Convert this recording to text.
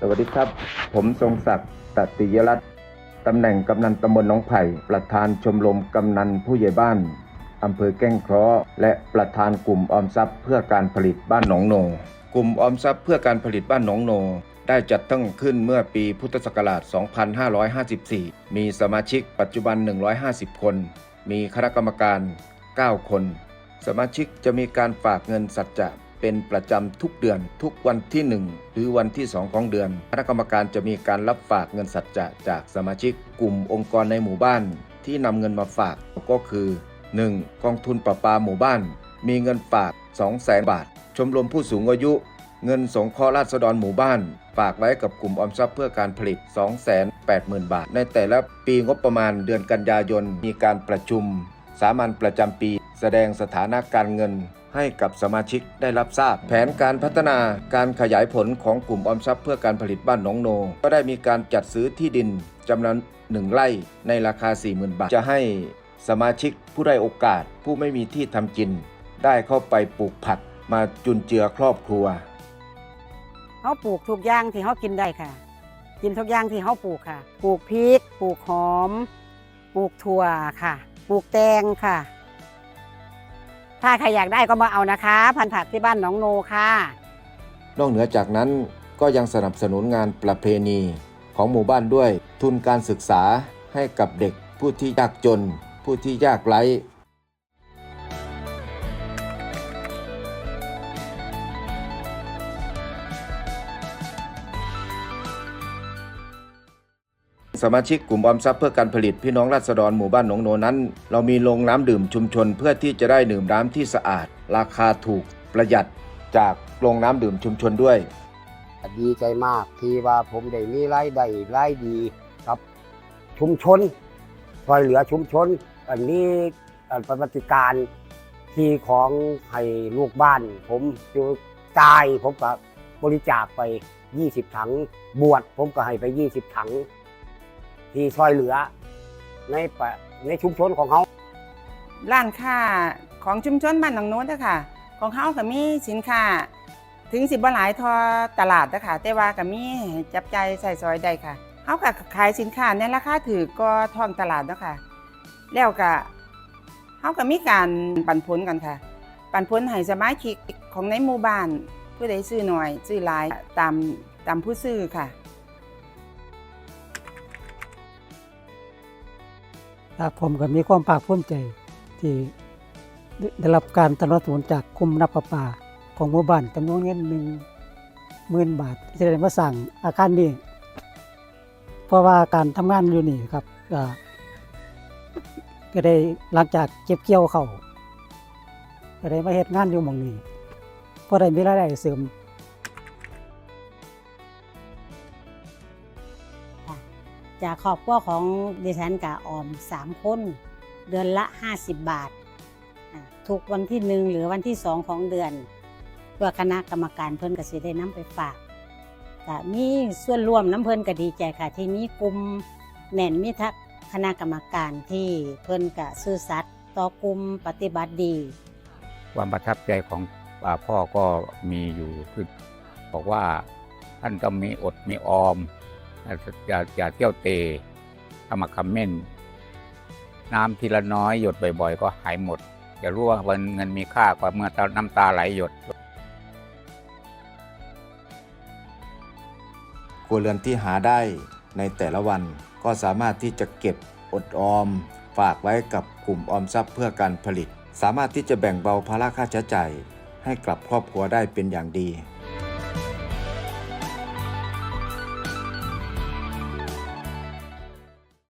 สวัสดีครับ ผมทรงศักดิ์ตติยรัตน์ตำแหน่งกำนันตำบลหนองไผ่ ประธานชมรมกำนันผู้ใหญ่บ้านอำเภอแก้งเคราะห์และประธานกลุ่มออมทรัพย์เพื่อการผลิตบ้านหนองโน กลุ่มออมทรัพย์เพื่อการผลิตบ้านหนองโน ได้จัดตั้งขึ้นเมื่อปีพุทธศักราช 2554 มีสมาชิกปัจจุบัน 150 คน มีคณะกรรมการ 9 คน สมาชิกจะมีการฝากเงินสัจจะ เป็นประจำทุกเดือน ทุกวันที่ 1 หรือวันที่ 2 ของเดือน คณะกรรมการจะมีการรับฝากเงินสัจจะจากสมาชิก กลุ่มองค์กรในหมู่บ้าน ที่นำเงินมาฝากก็คือ 1. กองทุนประปาหมู่บ้าน มีเงินฝาก 200,000บาท ชมรมผู้สูงอายุ เงินสงเคราะห์ราษฎรหมู่บ้าน ฝากไว้กับกลุ่มออมทรัพย์เพื่อการผลิต 280,000 บาท ในแต่ละปีงบประมาณเดือนกันยายน มีการประชุม สามัญประจำปี แสดงสถานะการเงินให้กับสมาชิกได้รับทราบ แผนการพัฒนาการขยายผลของกลุ่มออมทรัพย์เพื่อการผลิตบ้านหนองโน ก็ได้มีการจัดซื้อที่ดินจำนวนหนึ่งไร่ในราคา 40,000 บาท จะให้สมาชิกผู้ได้โอกาสผู้ไม่มีที่ทำกิน ได้เข้าไปปลูกผักมาจุนเจือครอบครัวเขาปลูกทุกอย่างที่เขากินได้ค่ะ กินทุกอย่างที่เขาปลูกค่ะ ปลูกพริก ปลูกหอม ปลูกถั่วค่ะ ปลูกแตงค่ะ ถ้าใครอยากได้ก็มาเอานะคะ พันธุ์ผักที่บ้านหนองโนค่ะ นอกเหนือจากนั้นก็ยังสนับสนุนงานประเพณีของหมู่บ้านด้วยทุนการศึกษาให้กับเด็กผู้ที่ยากจน ผู้ที่ยากไร้ สมาชิกกลุ่มออมทรัพย์เพื่อการผลิตพี่น้องราษฎรหมู่บ้านหนองโนนั้น เรามีโรงน้ำดื่มชุมชนเพื่อที่จะได้ดื่มน้ำที่สะอาด ราคาถูกประหยัดจากโรงน้ำดื่มชุมชนด้วย ดีใจมากที่ว่าผมได้มีรายได้รายดีครับชุมชนช่วยเหลือชุมชน อันนี้อันปฏิการที่ของให้ลูกบ้าน ผมอยู่ตายผมก็บริจาคไป 20 ถัง บวชผมก็ให้ไป 20 ถัง ที่ช่วยเหลือ ในปะในชุมชนของเขาร้านค้าของชุมชนบ้านหนองโน้นนะคะของเขาก็มีสินค้าถึงสิบหลายทอตลาดนะคะแต่ว่าก็มีจับใจใส่ซอยได้ค่ะเขาก็ขายสินค้าในราคาถือก็ท้องตลาดนะคะแล้วก็เขาก็มีการปันผลกันค่ะ ปันผลให้สมาชิกของในหมู่บ้านผู้ใดซื้อหน่อย ซื้อหลายตามตามผู้ซื้อค่ะ ครับผมก็มีความภาคภูมิใจที่ได้รับการสนับสนุนจากกลุ่มนับประปาของหมู่บ้านจำนวนเงินหนึ่งหมื่นบาทที่ได้มาสั่งอาคารนี้เพราะว่าการทำงานอยู่นี่ครับก็ได้หลังจากเก็บเกี่ยวเขาก็ได้มาเฮ็ดงานอยู่หม่องนี้เพราะได้มีรายได้เสริม จากครอบครัวของดิฉันกับออมสามคนเดือนละ 50 บาท ทุกวันที่หนึ่งหรือวันที่สองของเดือนเพื่อคณะกรรมการเพิ่นกสิได้นำไปฝากก็มีส่วนร่วมน้ำเพิ่นก็ดีใจค่ะ ที่มีกลุ่มแน่นมีทักคณะกรรมการที่เพิ่นก็ซื่อสัตย์ต่อกลุ่มปฏิบัติดี ความประทับใจของอ่าพ่อก็มีอยู่คือบอกว่าท่านต้องมีอดมีออม อย่าอย่าเที่ยวเตะขมักเขม้น น้ำทีละน้อยหยดบ่อย ๆ ก็หายหมดอย่ารู้ว่าวันเงินมีค่ากว่าเมื่อน้ำตาไหลหยดครัวเรือนที่หาได้ในแต่ละวันก็สามารถที่จะเก็บอดออม ฝากไว้กับกลุ่มออมทรัพย์เพื่อการผลิต สามารถที่จะแบ่งเบาภาระค่าใช้จ่ายให้กับครอบครัวได้เป็นอย่างดี